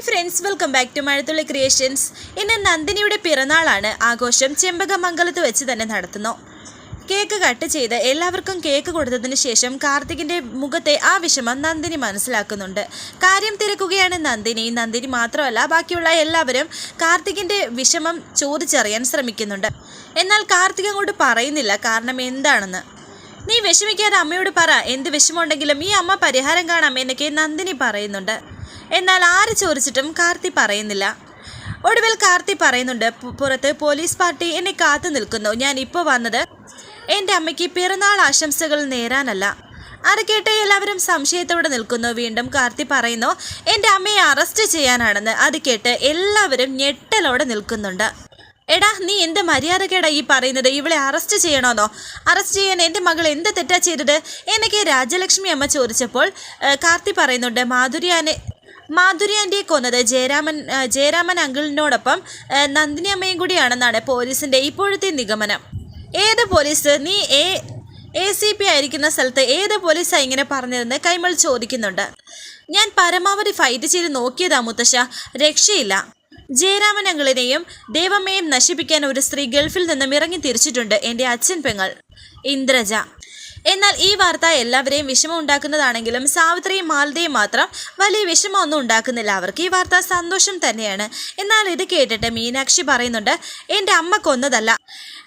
Hi friends welcome back to Mazhathulli creations ഇന്ന് നന്ദിനിയുടെ പിറന്നാളാണ്. ആഘോഷം ചെമ്പകമംഗലത്ത് വെച്ച് തന്നെ നടത്തുന്നു. കേക്ക് കട്ട് ചെയ്ത് എല്ലാവർക്കും കേക്ക് കൊടുത്തതിന് ശേഷം കാർത്തികിന്റെ മുഖത്തെ ആ വിഷമം നന്ദിനി മനസ്സിലാക്കുന്നുണ്ട്. കാര്യം തിരക്കുകയാണ് നന്ദിനി. നന്ദിനി മാത്രമല്ല ബാക്കിയുള്ള എല്ലാവരും കാർത്തികിന്റെ വിഷമം ചോദിച്ചറിയാൻ ശ്രമിക്കുന്നുണ്ട്. എന്നാൽ കാർത്തിക് അങ്ങോട്ട് പറയുന്നില്ല. കാരണം എന്താണെന്ന്? നീ വിഷമിക്കാതെ അമ്മയോട് പറ. എന്ത് വിഷമമുണ്ടെങ്കിലും ഈ അമ്മ പരിഹാരം കാണാം എന്നൊക്കെ നന്ദിനി പറയുന്നുണ്ട്. എന്നാൽ ആര് ചോദിച്ചിട്ടും കാർത്തി പറയുന്നില്ല. ഒടുവിൽ കാർത്തി പറയുന്നുണ്ട് "പു- പുറത്ത് പോലീസ് പാർട്ടി എന്നെ കാത്തു നിൽക്കുന്നു. ഞാൻ ഇപ്പോൾ വന്നത് എന്റെ അമ്മയ്ക്ക് പിറന്നാൾ ആശംസകൾ നേരാനല്ല. അത് കേട്ട് എല്ലാവരും സംശയത്തോടെ നിൽക്കുന്നു. വീണ്ടും കാർത്തി പറയുന്നു എന്റെ അമ്മയെ അറസ്റ്റ് ചെയ്യാനാണെന്ന്. അത് കേട്ട് എല്ലാവരും ഞെട്ടലോടെ നിൽക്കുന്നുണ്ട്. എടാ നീ എന്ത് മര്യാദക്കേടാ ഈ പറയുന്നത്? ഇവളെ അറസ്റ്റ് ചെയ്യണമെന്നോ അറസ്റ്റ് ചെയ്യാൻ എന്റെ മകൾ എന്ത് തെറ്റാ ചെയ്തത്? എന്നൊക്കെ രാജലക്ഷ്മി അമ്മ ചോദിച്ചപ്പോൾ കാർത്തി പറയുന്നുണ്ട് മാധുര്യാനെ മാധുരി ആന്റിയെ കൊന്നത് ജയരാമൻ ജയരാമൻ അങ്കിളിനോടൊപ്പം നന്ദിനി അമ്മയും കൂടിയാണെന്നാണ് പോലീസിന്റെ ഇപ്പോഴത്തെ നിഗമനം. ഏത് പോലീസ്? നീ എ എ സി പി ആയിരിക്കുന്ന സ്ഥലത്ത് ഏത് പോലീസാണ് ഇങ്ങനെ പറഞ്ഞതെന്ന് കൈമൾ ചോദിക്കുന്നുണ്ട്. ഞാൻ പരമാവധി ഫൈറ്റ് ചെയ്ത് നോക്കിയതാ മുത്തശ്ശ. രക്ഷയില്ല. ജയരാമൻ അങ്കിളിനെയും ദേവമ്മയും നശിപ്പിക്കാൻ ഒരു സ്ത്രീ ഗൾഫിൽ നിന്നും ഇറങ്ങി തിരിച്ചിട്ടുണ്ട് എന്റെ അച്ഛൻ പെങ്ങൾ. ഇന്ദ്രജ. എന്നാൽ ഈ വാർത്ത എല്ലാവരെയും വിഷമം ഉണ്ടാക്കുന്നതാണെങ്കിലും സാവിത്രിയും മാലതയും മാത്രം വലിയ വിഷമമൊന്നും ഉണ്ടാക്കുന്നില്ല. അവർക്ക് ഈ വാർത്ത സന്തോഷം തന്നെയാണ്. എന്നാൽ ഇത് കേട്ടിട്ട് മീനാക്ഷി പറയുന്നുണ്ട് എന്റെ അമ്മ കൊന്നതല്ല.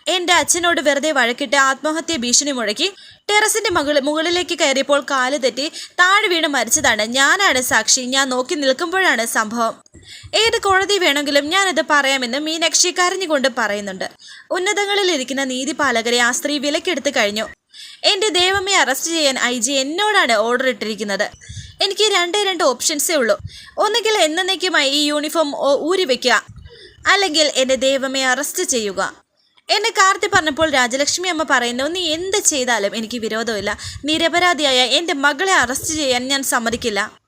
എന്റെ അച്ഛനോട് വെറുതെ വഴക്കിട്ട് ആത്മഹത്യ ഭീഷണി മുഴക്കി ടെറസിന്റെ മകൾ മുകളിലേക്ക് കയറിയപ്പോൾ കാൽ തെറ്റി താഴെ വീണ് മരിച്ചതാണ്. ഞാനാണ് സാക്ഷി. ഞാൻ നോക്കി നിൽക്കുമ്പോഴാണ് സംഭവം. ഏത് കോടതി വേണമെങ്കിലും ഞാനത് പറയാമെന്ന് മീനാക്ഷി കരഞ്ഞുകൊണ്ട് പറയുന്നുണ്ട്. ഉന്നതങ്ങളിൽ ഇരിക്കുന്ന നീതിപാലകരെ ആ സ്ത്രീ വിലക്കെടുത്ത് കഴിഞ്ഞു. എന്റെ ദൈവമേ അറസ്റ്റ് ചെയ്യാൻ ഐ ജി എന്നോടാണ് ഓർഡർ ഇട്ടിരിക്കുന്നത്. എനിക്ക് രണ്ടേ രണ്ട് ഓപ്ഷൻസേ ഉള്ളൂ. ഒന്നുകിൽ എന്നേക്കുമായി ഈ യൂണിഫോം ഊരി വെക്കുക അല്ലെങ്കിൽ എന്റെ ദൈവമേ അറസ്റ്റ് ചെയ്യുക. എന്നെ കാർത്തി പറഞ്ഞപ്പോൾ രാജലക്ഷ്മി അമ്മ പറയുന്നു നീ എന്ത് ചെയ്താലും എനിക്ക് വിരോധമില്ല. നിരപരാധിയായ എന്റെ മകളെ അറസ്റ്റ് ചെയ്യാൻ ഞാൻ സമ്മതിക്കില്ല.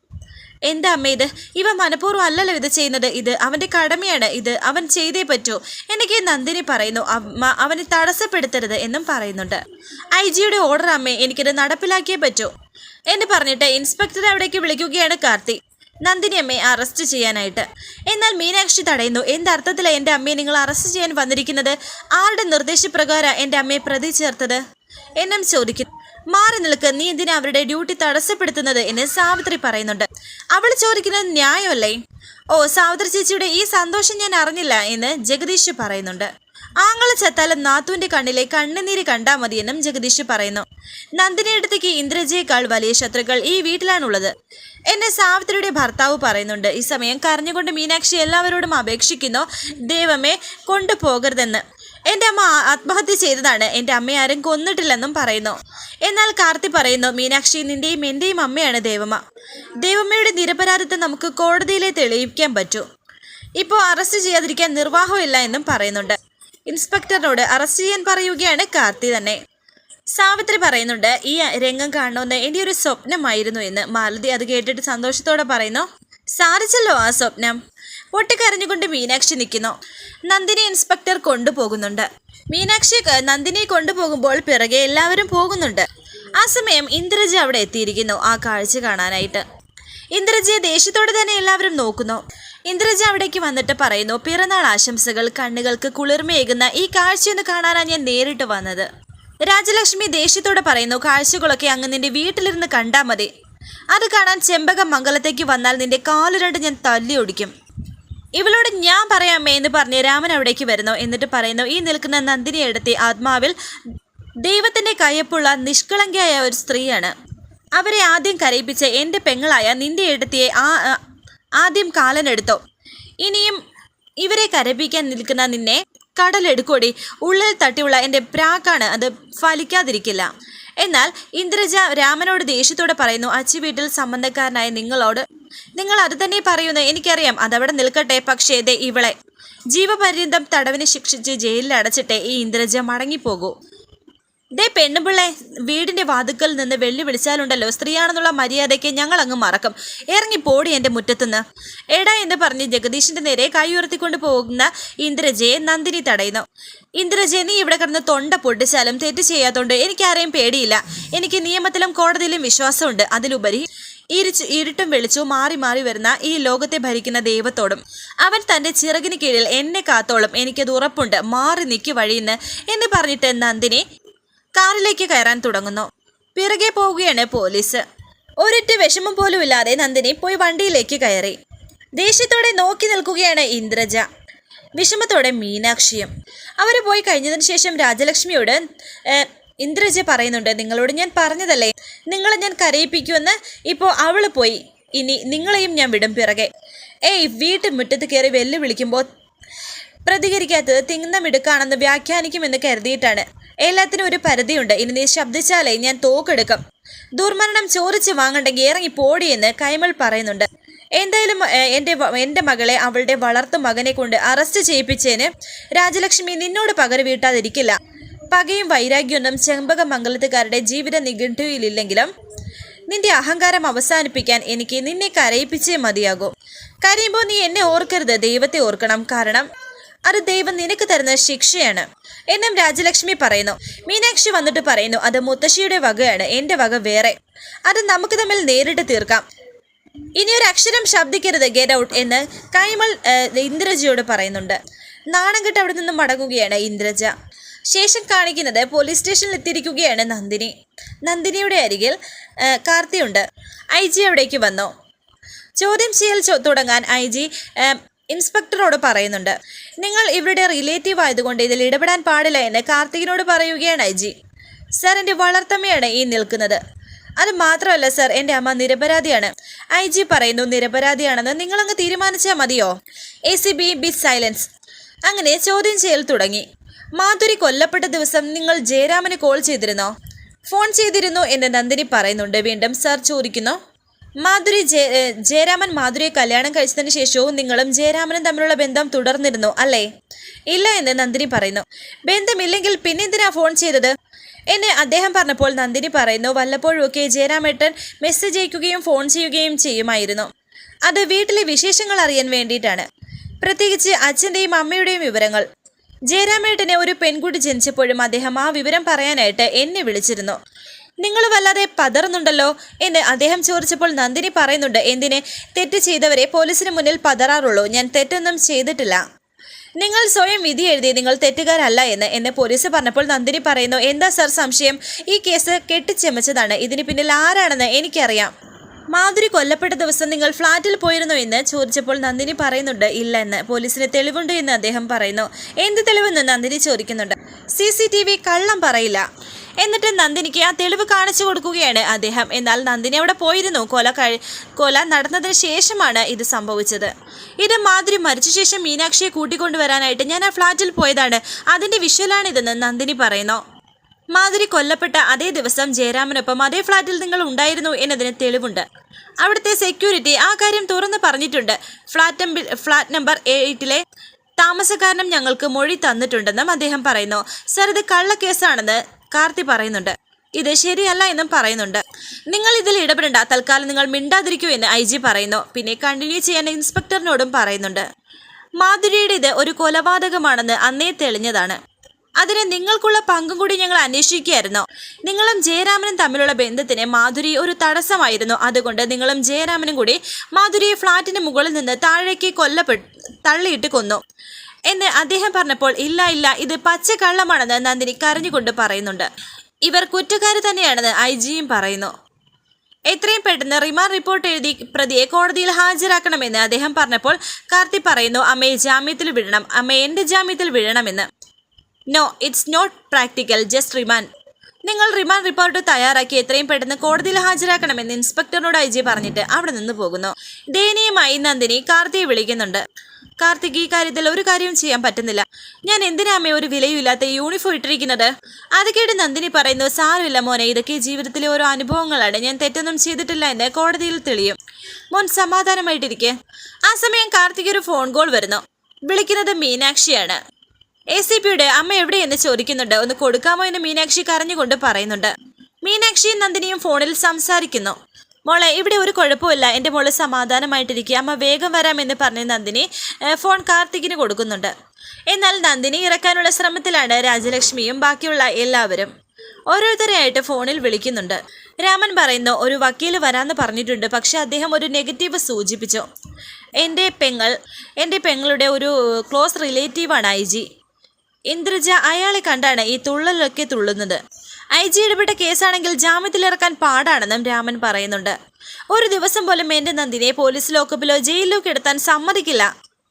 എന്താ അമ്മ ഇത്? ഇവ മനഃപൂർവം അല്ലല്ലോ ഇത് ചെയ്യുന്നത്. ഇത് അവന്റെ കടമയാണ്. ഇത് അവൻ ചെയ്തേ പറ്റൂ. എനിക്ക് നന്ദിനി പറയുന്നു. അമ്മ അവനെ തടസ്സപ്പെടുത്തരുത് എന്നും പറയുന്നുണ്ട്. ഐ ജിയുടെ ഓർഡർ അമ്മേ എനിക്കിത് നടപ്പിലാക്കിയേ പറ്റൂ എന്ന് പറഞ്ഞിട്ട് ഇൻസ്പെക്ടറെ അവിടേക്ക് വിളിക്കുകയാണ് കാർത്തി. നന്ദിനി അമ്മയെ അറസ്റ്റ് ചെയ്യാനായിട്ട്. എന്നാൽ മീനാക്ഷി തടയുന്നു. എന്തർത്ഥത്തിലാണ് എന്റെ അമ്മയെ നിങ്ങൾ അറസ്റ്റ് ചെയ്യാൻ വന്നിരിക്കുന്നത്? ആരുടെ നിർദ്ദേശപ്രകാരം എന്റെ അമ്മയെ പ്രതി ചേർത്തത്? എന്നും ചോദിക്കുന്നു. മാറി നിൽക്ക്. നീ എന്തിനാ അവരുടെ ഡ്യൂട്ടി തടസ്സപ്പെടുത്തുന്നത് എന്ന് സാവിത്രി പറയുന്നുണ്ട്. അവൾ ചോദിക്കുന്നത് ന്യായമല്ലേ? ഓ സാവിത്രി ചേച്ചിയുടെ ഈ സന്തോഷം ഞാൻ അറിഞ്ഞില്ല എന്ന് ജഗദീഷ് പറയുന്നുണ്ട്. ആങ്ങളെ ചത്താലും നാത്തുവിന്റെ കണ്ണിലെ കണ്ണുനീര് കണ്ടാ മതിയെന്നും ജഗദീഷ് പറയുന്നു. നന്ദിനിയടുത്തേക്ക് ഇന്ദ്രജയേക്കാൾ വലിയ ശത്രുക്കൾ ഈ വീട്ടിലാണുള്ളത് എന്നെ സാവിത്രിയുടെ ഭർത്താവ് പറയുന്നുണ്ട്. ഈ സമയം കരഞ്ഞുകൊണ്ട് മീനാക്ഷി എല്ലാവരോടും അപേക്ഷിക്കുന്നു. ദൈവമേ കൊണ്ടുപോകരുതെന്ന്. എന്റെ അമ്മ ആത്മഹത്യ ചെയ്തതാണ്. എന്റെ അമ്മയെ ആരും കൊന്നിട്ടില്ലെന്നും പറയുന്നു. എന്നാൽ കാർത്തി പറയുന്നു മീനാക്ഷി നിന്റെയും എന്റെയും അമ്മയാണ് ദേവമ്മ. ദേവമ്മയുടെ നിരപരാധിത്വം നമുക്ക് കോടതിയിലെ തെളിയിക്കാൻ പറ്റൂ. ഇപ്പോൾ അറസ്റ്റ് ചെയ്യാതിരിക്കാൻ നിർവാഹമില്ല എന്നും പറയുന്നുണ്ട്. ഇൻസ്പെക്ടറിനോട് അറസ്റ്റ് ചെയ്യാൻ പറയുകയാണ് കാർത്തി തന്നെ. സാവിത്രി പറയുന്നുണ്ട് ഈ രംഗം കാണണമെന്ന് എന്റെ ഒരു സ്വപ്നമായിരുന്നു എന്ന്. മാലതി അത് കേട്ടിട്ട് സന്തോഷത്തോടെ പറയുന്നു സാധിച്ചല്ലോ ആ സ്വപ്നം. പൊട്ടിക്കരഞ്ഞുകൊണ്ട് മീനാക്ഷി നിൽക്കുന്നു. നന്ദിനി ഇൻസ്പെക്ടർ കൊണ്ടുപോകുന്നുണ്ട്. മീനാക്ഷി നന്ദിനി കൊണ്ടുപോകുമ്പോൾ പിറകെ എല്ലാവരും പോകുന്നുണ്ട്. ആ സമയം ഇന്ദ്രജ അവിടെ എത്തിയിരിക്കുന്നു ആ കാഴ്ച കാണാനായിട്ട്. ഇന്ദ്രജയെ ദേഷ്യത്തോടെ തന്നെ എല്ലാവരും നോക്കുന്നു. ഇന്ദ്രജ അവിടേക്ക് വന്നിട്ട് പറയുന്നു പിറന്നാൾ ആശംസകൾ കണ്ണുകൾക്ക് കുളിർമയേകുന്ന ഈ കാഴ്ചയൊന്ന് കാണാനാണ് ഞാൻ നേരിട്ട് വന്നത്. രാജലക്ഷ്മി ദേഷ്യത്തോടെ പറയുന്നു കാഴ്ചകളൊക്കെ അങ്ങ് നിന്റെ വീട്ടിലിരുന്ന് കണ്ടാൽ മതി. അത് കാണാൻ ചെമ്പകം മംഗലത്തേക്ക് വന്നാൽ നിന്റെ കാലു രണ്ട് ഞാൻ തല്ലി ഒടിക്കും ഇവളോട് ഞാൻ പറയാമേ എന്ന് പറഞ്ഞ് രാമൻ അവിടേക്ക് വരുന്നു. എന്നിട്ട് പറയുന്നു ഈ നിൽക്കുന്ന നന്ദിനി എടുത്തി ആത്മാവിൽ ദൈവത്തിന്റെ കയ്യപ്പുള്ള നിഷ്കളങ്കയായ ഒരു സ്ത്രീയാണ്. അവരെ ആദ്യം കരയിപ്പിച്ച എന്റെ പെങ്ങളായ നിന്റെ എടുത്തിയെ ആ ആദ്യം കാലനെടുത്തോ ഇനിയും ഇവരെ കരയിപ്പിക്കാൻ നിൽക്കുന്ന നിന്നെ കടലെടുക്കോടി ഉള്ളിൽ തട്ടിയുള്ള എന്റെ പ്രാക്കാണ് അത് ഫലിക്കാതിരിക്കില്ല. എന്നാൽ ഇന്ദ്രജ രാമനോട് ദേഷ്യത്തോടെ പറയുന്നു അച്ചി വീട്ടിൽ സംബന്ധക്കാരനായ നിങ്ങളോട് നിങ്ങൾ അത് തന്നെ പറയുന്നു. എനിക്കറിയാം. അതവിടെ നിൽക്കട്ടെ. പക്ഷേ ദേ ഇവളെ. ജീവപര്യന്തം തടവിനെ ശിക്ഷിച്ച് ജയിലിൽ അടച്ചിട്ടേ ഈ ഇന്ദ്രജ മടങ്ങിപ്പോകൂ. ദേ പെണ്ണുപിള്ളെ വീടിന്റെ വാതുക്കൽ നിന്ന് വെള്ളി വിളിച്ചാലുണ്ടല്ലോ സ്ത്രീയാണെന്നുള്ള മര്യാദയ്ക്ക് ഞങ്ങൾ അങ്ങ് മറക്കും. ഇറങ്ങി പോടി എന്റെ മുറ്റത്തുനിന്ന്. എടാ എന്ന് പറഞ്ഞ് ജഗദീഷിന്റെ നേരെ കൈ ഉയർത്തിക്കൊണ്ട് പോകുന്ന ഇന്ദ്രജയെ നന്ദിനി തടയുന്നു. ഇന്ദ്രജയെ നീ ഇവിടെ കിടന്ന് തൊണ്ട പൊട്ടിച്ചാലും തെറ്റ് ചെയ്യാത്തോണ്ട് എനിക്കാരെയും പേടിയില്ല. എനിക്ക് നിയമത്തിലും കോടതിയിലും വിശ്വാസമുണ്ട്. അതിലുപരി ഇരിച്ച് ഇരുട്ടും വെളിച്ചവും മാറി മാറി വരുന്ന ഈ ലോകത്തെ ഭരിക്കുന്ന ദൈവത്തോടും അവൻ തന്റെ ചിറകിന് കീഴിൽ എന്നെ കാത്തോളും എനിക്കത് ഉറപ്പുണ്ട് മാറി നിൽക്കി വഴിയെന്ന് എന്ന് പറഞ്ഞിട്ട് നന്ദിനി കാറിലേക്ക് കയറാൻ തുടങ്ങുന്നു. പിറകെ പോവുകയാണ് പോലീസ്. ഒരിറ്റ് വിഷമം പോലും ഇല്ലാതെ നന്ദിനി പോയി വണ്ടിയിലേക്ക് കയറി. ദേഷ്യത്തോടെ നോക്കി നിൽക്കുകയാണ് ഇന്ദ്രജ. വിഷമത്തോടെ മീനാക്ഷിയും. അവർ പോയി കഴിഞ്ഞതിന് ശേഷം രാജലക്ഷ്മിയോട് ഇന്ദ്രജ പറയുന്നുണ്ട് നിങ്ങളോട് ഞാൻ പറഞ്ഞതല്ലേ? നിങ്ങളെ ഞാൻ കരയിപ്പിക്കുമെന്ന് ഇപ്പോൾ അവൾ പോയി. ഇനി നിങ്ങളെയും ഞാൻ വിടും പിറകെ. ഏയ് വീട്ടു മുറ്റത്ത് കയറി വെല്ലുവിളിക്കുമ്പോൾ പ്രതികരിക്കാത്തത് തിങ്ങമിടുക്കാണെന്ന് വ്യാഖ്യാനിക്കുമെന്ന് കരുതിയിട്ടാണ്. എല്ലാത്തിനും ഒരു പരിധിയുണ്ട്. ഇനി നീ ശബ്ദിച്ചാലേ ഞാൻ തോക്കെടുക്കും. ദുർമരണം ചോദിച്ച് വാങ്ങണ്ടെങ്കിൽ ഇറങ്ങി പോടിയെന്ന് കൈമൾ പറയുന്നുണ്ട്. എന്തായാലും എന്റെ എന്റെ മകളെ അവളുടെ വളർത്തു മകനെ കൊണ്ട് അറസ്റ്റ് ചെയ്യിപ്പിച്ചതിന് രാജലക്ഷ്മി നിന്നോട് പകരം വീട്ടാതിരിക്കില്ല പകയും വൈരാഗ്യമൊന്നും ചെമ്പകമംഗലത്തുകാരുടെ ജീവിത നിഘണ്ടുവിലില്ലെങ്കിലും നിന്റെ അഹങ്കാരം അവസാനിപ്പിക്കാൻ എനിക്ക് നിന്നെ കരയിപ്പിച്ചേ മതിയാകൂ. കരയുമ്പോൾ നീ എന്നെ ഓർക്കരുത്. ദൈവത്തെ ഓർക്കണം. കാരണം അത് ദൈവം നിനക്ക് തരുന്ന ശിക്ഷയാണ്. എന്നും രാജലക്ഷ്മി പറയുന്നു. മീനാക്ഷി വന്നിട്ട് പറയുന്നു അത് മുത്തശ്ശിയുടെ വകയാണ്. എന്റെ വക വേറെ. അത് നമുക്ക് തമ്മിൽ നേരിട്ട് തീർക്കാം. ഇനി ഒരു അക്ഷരം ശബ്ദിക്കരുത് ഗെറ്റ് ഔട്ട് എന്ന് കൈമൾ ഇന്ദ്രജയോട് പറയുന്നുണ്ട്. നാണം കെട്ട് അവിടെ നിന്നും മടങ്ങുകയാണ് ഇന്ദ്രജ. ശേഷം കാണിക്കുന്നത് പോലീസ് സ്റ്റേഷനിൽ എത്തിയിരിക്കുകയാണ് നന്ദിനി. നന്ദിനിയുടെ അരികിൽ കാർത്തിയുണ്ട്. ഐ ജി അവിടേക്ക് വന്നു. ചോദ്യം ചെയ്യൽ തുടങ്ങാൻ ഐ ജി ഇൻസ്പെക്ടറോട് പറയുന്നുണ്ട്. നിങ്ങൾ ഇവരുടെ റിലേറ്റീവ് ആയതുകൊണ്ട് ഇതിൽ ഇടപെടാൻ പാടില്ല എന്ന് കാർത്തികിനോട് പറയുകയാണ് ഐ ജി. സർ എന്റെ വളർത്തമ്മയാണ് ഈ നിൽക്കുന്നത്. അത് മാത്രമല്ല സർ എന്റെ അമ്മ നിരപരാധിയാണ്. ഐ ജി പറയുന്നു നിരപരാധിയാണെന്ന് നിങ്ങളങ്ങ് തീരുമാനിച്ചാൽ മതിയോ? A C B B silence. അങ്ങനെ ചോദ്യം ചെയ്യൽ തുടങ്ങി. മാധുരി കൊല്ലപ്പെട്ട ദിവസം നിങ്ങൾ ജയരാമന് കോൾ ചെയ്തിരുന്നോ? ഫോൺ ചെയ്തിരുന്നു എന്ന് നന്ദിനി പറയുന്നുണ്ട്. വീണ്ടും സർ ചോദിക്കുന്നു മാധുരി ജയരാമൻ മാധുരിയെ കല്യാണം കഴിച്ചതിന് ശേഷവും നിങ്ങളും ജയരാമനും തമ്മിലുള്ള ബന്ധം തുടർന്നിരുന്നു അല്ലേ? ഇല്ല എന്ന് നന്ദിനി പറയുന്നു. ബന്ധമില്ലെങ്കിൽ പിന്നെന്തിനാ ഫോൺ ചെയ്തത്? എന്നെ അദ്ദേഹം പറഞ്ഞപ്പോൾ നന്ദിനി പറയുന്നു വല്ലപ്പോഴുമൊക്കെ ജയരാമേട്ടൻ മെസ്സേജ് അയക്കുകയും ഫോൺ ചെയ്യുകയും ചെയ്യുമായിരുന്നു. അത് വീട്ടിലെ വിശേഷങ്ങൾ അറിയാൻ വേണ്ടിയിട്ടാണ്. പ്രത്യേകിച്ച് അച്ഛന്റെയും അമ്മയുടെയും വിവരങ്ങൾ. ജയരാമേട്ടന് ഒരു പെൺകുട്ടി ജനിച്ചപ്പോഴും അദ്ദേഹം ആ വിവരം പറയാനായിട്ട് എന്നെ വിളിച്ചിരുന്നു. നിങ്ങൾ വല്ലാതെ പതറുന്നുണ്ടല്ലോ എന്ന് അദ്ദേഹം ചോദിച്ചപ്പോൾ നന്ദിനി പറയുന്നുണ്ട്. എന്തിനെ? തെറ്റ് ചെയ്തവരെ പോലീസിന് മുന്നിൽ പതറാറുള്ളൂ. ഞാൻ തെറ്റൊന്നും ചെയ്തിട്ടില്ല. നിങ്ങൾ സ്വയം വിധി എഴുതി നിങ്ങൾ തെറ്റുകാരല്ല എന്ന് എന്നെ പോലീസ് പറഞ്ഞപ്പോൾ നന്ദിനി പറയുന്നു. എന്താ സർ സംശയം? ഈ കേസ് കെട്ടിച്ചമച്ചതാണ്. ഇതിന് പിന്നിൽ ആരാണെന്ന് എനിക്കറിയാം. മാധുരി കൊല്ലപ്പെട്ട ദിവസം നിങ്ങൾ ഫ്ളാറ്റിൽ പോയിരുന്നോ എന്ന് ചോദിച്ചപ്പോൾ നന്ദിനി പറയുന്നുണ്ട് ഇല്ല എന്ന് പോലീസിന് തെളിവുണ്ട് എന്ന് അദ്ദേഹം പറയുന്നു. എന്ത് തെളിവെന്ന് നന്ദിനി ചോദിക്കുന്നുണ്ട്. സി സി ടി വി കള്ളം പറയില്ല. എന്നിട്ട് നന്ദിനിക്ക് ആ തെളിവ് കാണിച്ചു കൊടുക്കുകയാണ് അദ്ദേഹം. എന്നാൽ നന്ദിനി അവിടെ പോയിരുന്നു. കൊല കഴി കൊല നടന്നതിന് ശേഷമാണ് ഇത് സംഭവിച്ചത്. ഇത് മാധുരി മരിച്ച ശേഷം മീനാക്ഷിയെ കൂട്ടിക്കൊണ്ടുവരാനായിട്ട് ഞാൻ ആ ഫ്ളാറ്റിൽ പോയതാണ്. അതിന്റെ വിഷ്വലാണിതെന്ന് നന്ദിനി പറയുന്നു. മാധുരി കൊല്ലപ്പെട്ട അതേ ദിവസം ജയരാമനൊപ്പം അതേ ഫ്ളാറ്റിൽ നിങ്ങൾ ഉണ്ടായിരുന്നു എന്നതിന് തെളിവുണ്ട്. അവിടുത്തെ സെക്യൂരിറ്റി ആ കാര്യം തുറന്നു പറഞ്ഞിട്ടുണ്ട്. ഫ്ളാറ്റ് ഫ്ളാറ്റ് നമ്പർ എയ്റ്റിലെ താമസക്കാരനും ഞങ്ങൾക്ക് മൊഴി തന്നിട്ടുണ്ടെന്നും അദ്ദേഹം പറയുന്നു. സർ ഇത് കള്ളക്കേസാണെന്ന് കാർത്തി പറയുന്നുണ്ട്. ഇത് ശരിയല്ല എന്നും പറയുന്നുണ്ട്. നിങ്ങൾ ഇതിൽ ഇടപെടേണ്ട. തൽക്കാലം നിങ്ങൾ മിണ്ടാതിരിക്കൂ എന്ന് ഐ ജി പറയുന്നു. പിന്നെ കണ്ടിന്യൂ ചെയ്യാൻ ഇൻസ്പെക്ടറിനോടും പറയുന്നുണ്ട്. മാധുരിയുടെ മാധുരിയുടേത് ഒരു കൊലപാതകമാണെന്ന് അന്നേ തെളിഞ്ഞതാണ്. അതിന് നിങ്ങൾക്കുള്ള പങ്കും കൂടി ഞങ്ങൾ അന്വേഷിക്കുകയായിരുന്നു. നിങ്ങളും ജയരാമനും തമ്മിലുള്ള ബന്ധത്തിന് മാധുരി ഒരു തടസ്സമായിരുന്നു. അതുകൊണ്ട് നിങ്ങളും ജയരാമനും കൂടി മാധുരിയെ ഫ്ളാറ്റിന് മുകളിൽ നിന്ന് താഴേക്ക് കൊല്ലപ്പെട്ട് തള്ളിയിട്ട് കൊന്നു. എന്ന് അദ്ദേഹം പറഞ്ഞപ്പോൾ ഇല്ല ഇല്ല ഇത് പച്ചക്കള്ളമാണെന്ന് നന്ദിനി കരഞ്ഞുകൊണ്ട് പറയുന്നുണ്ട്. ഇവർ കുറ്റക്കാർ തന്നെയാണെന്ന് ഐ ജിയും പറയുന്നു. എത്രയും പെട്ടെന്ന് റിമാൻഡ് റിപ്പോർട്ട് എഴുതി പ്രതിയെ കോടതിയിൽ ഹാജരാക്കണമെന്ന് അദ്ദേഹം പറഞ്ഞപ്പോൾ കാർത്തി പറയുന്നു അമ്മയെ ജാമ്യത്തിൽ വിടണം. അമ്മ എന്റെ ജാമ്യത്തിൽ വിടണമെന്ന്. No it's not practical just remand നിങ്ങൾ റിമാൻഡ് റിപ്പോർട്ട് തയ്യാറാക്കി എത്രയും പെട്ടെന്ന് കോടതിയിൽ ഹാജരാക്കണമെന്ന് ഇൻസ്പെക്ടറിനോട് ഐ ജി പറഞ്ഞിട്ട് അവിടെ നിന്ന് പോകുന്നു. ദയനീയമായി നന്ദിനി കാർത്തിയെ വിളിക്കുന്നുണ്ട്. കാർത്തിക് ഈ കാര്യത്തിൽ ഒരു കാര്യവും ചെയ്യാൻ പറ്റുന്നില്ല. ഞാൻ എന്തിനാമേ ഒരു വിലയുമില്ലാത്ത യൂണിഫോം ഇട്ടിരിക്കുന്നത്? അത് കേട്ട് നന്ദിനി പറയുന്നു സാരമില്ല മോനെ ഇതൊക്കെ ജീവിതത്തിലെ ഓരോ അനുഭവങ്ങളാണ്. ഞാൻ തെറ്റൊന്നും ചെയ്തിട്ടില്ല എന്ന് കോടതിയിൽ തെളിയും. മോൻ സമാധാനമായിട്ടിരിക്കെ. ആ സമയം കാർത്തിക് ഒരു ഫോൺ കോൾ വരുന്നു. വിളിക്കുന്നത് മീനാക്ഷിയാണ്. എ സി പിയുടെ അമ്മ എവിടെയെന്ന് ചോദിക്കുന്നുണ്ട്. ഒന്ന് കൊടുക്കാമോ എന്ന് മീനാക്ഷി കരഞ്ഞുകൊണ്ട് പറയുന്നുണ്ട്. മീനാക്ഷിയും നന്ദിനിയും ഫോണിൽ സംസാരിക്കുന്നു. മോളെ ഇവിടെ ഒരു കുഴപ്പമില്ല. എന്റെ മോൾ സമാധാനമായിട്ടിരിക്കുക. അമ്മ വേഗം വരാമെന്ന് പറഞ്ഞ് നന്ദിനി ഫോൺ കാർത്തികിന് കൊടുക്കുന്നുണ്ട്. എന്നാൽ നന്ദിനി ഇറക്കാനുള്ള ശ്രമത്തിലാണ് രാജലക്ഷ്മിയും ബാക്കിയുള്ള എല്ലാവരും. ഓരോരുത്തരെയായിട്ട് ഫോണിൽ വിളിക്കുന്നുണ്ട്. രാമൻ പറയുന്നു ഒരു വക്കീൽ വരാമെന്ന് പറഞ്ഞിട്ടുണ്ട്. പക്ഷേ അദ്ദേഹം ഒരു നെഗറ്റീവ് സൂചിപ്പിച്ചു. എന്റെ പെങ്ങൾ എന്റെ പെങ്ങളുടെ ഒരു ക്ലോസ് റിലേറ്റീവാണ് ഐ ജി. ഇന്ദ്രജ അയാളെ കണ്ടാണ് ഈ തുള്ളലൊക്കെ തുള്ളുന്നത്. ഐ ജി ഇടപെട്ട കേസാണെങ്കിൽ ജാമ്യത്തിലിറക്കാൻ പാടാണെന്നും രാമൻ പറയുന്നുണ്ട്. ഒരു ദിവസം പോലും എന്റെ നന്ദിനെ പോലീസ് ലോക്കപ്പിലോ ജയിലിലോ കിടത്താൻ സമ്മതിക്കില്ല.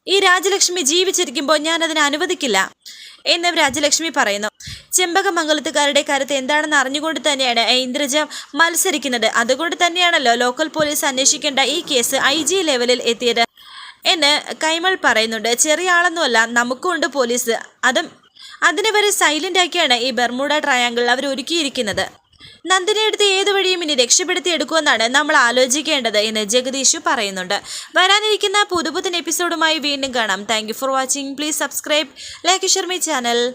ഈ രാജലക്ഷ്മി ജീവിച്ചിരിക്കുമ്പോൾ ഞാൻ അതിനെ അനുവദിക്കില്ല. എന്നും രാജലക്ഷ്മി പറയുന്നു. ചെമ്പകമംഗലത്തുകാരുടെ കരുത്ത് എന്താണെന്ന് അറിഞ്ഞുകൊണ്ട് തന്നെയാണ് ഇന്ദ്രജ മത്സരിക്കുന്നത്. അതുകൊണ്ട് തന്നെയാണല്ലോ ലോക്കൽ പോലീസ് അന്വേഷിക്കേണ്ട ഈ കേസ് ഐ ജി ലെവലിൽ എത്തിയത്. എന്ന് കൈമൾ പറയുന്നുണ്ട്. ചെറിയ ആളൊന്നുമല്ല നമുക്കുണ്ട് പോലീസ്. അതും അതിനെ വരെ സൈലന്റ് ആക്കിയാണ് ഈ ബെർമൂഡ ട്രയാങ്കിൾ അവർ ഒരുക്കിയിരിക്കുന്നത്. നന്ദിനെ എടുത്ത് ഏതു വഴിയും ഇനി രക്ഷപ്പെടുത്തി എടുക്കുമെന്നാണ് നമ്മൾ ആലോചിക്കേണ്ടത് എന്ന് ജഗദീഷു പറയുന്നുണ്ട്. വരാനിരിക്കുന്ന പുതുപുത്തൻ എപ്പിസോഡുമായി വീണ്ടും കാണാം. Thank for watching please subscribe like Sharmi channel